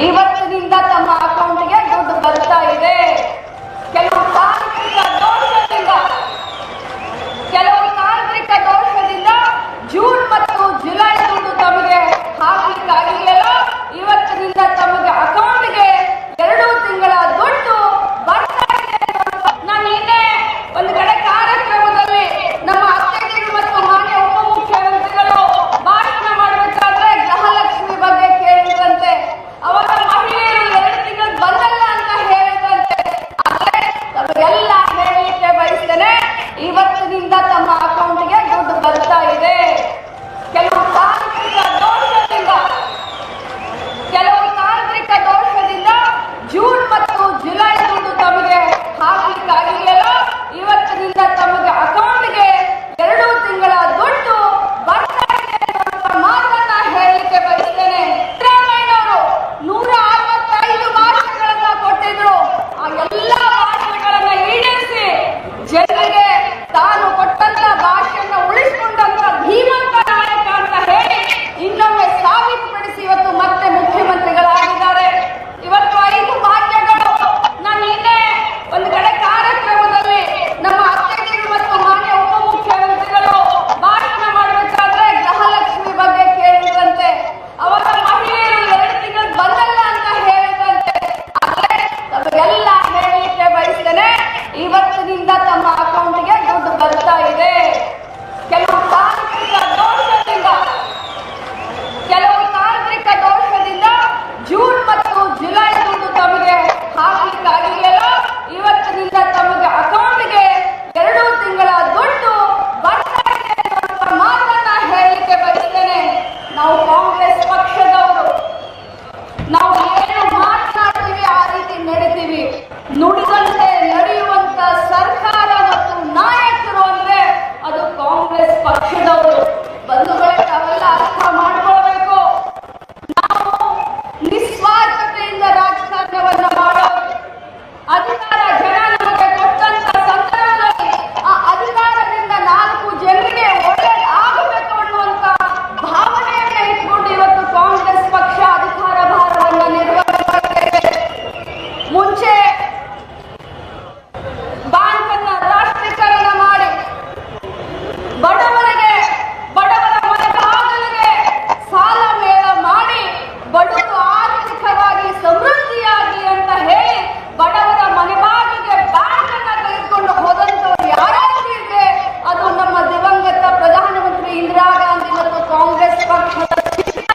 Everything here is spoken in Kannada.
even தாவித்து ಕಾಂಗ್ರೆಸ್ ಪಕ್ಷದವರು. ನಾವು ಏನು ಮಾತನಾಡ್ತೀವಿ ಆ ರೀತಿ ನಡೆತೀವಿ. ನುಡಿ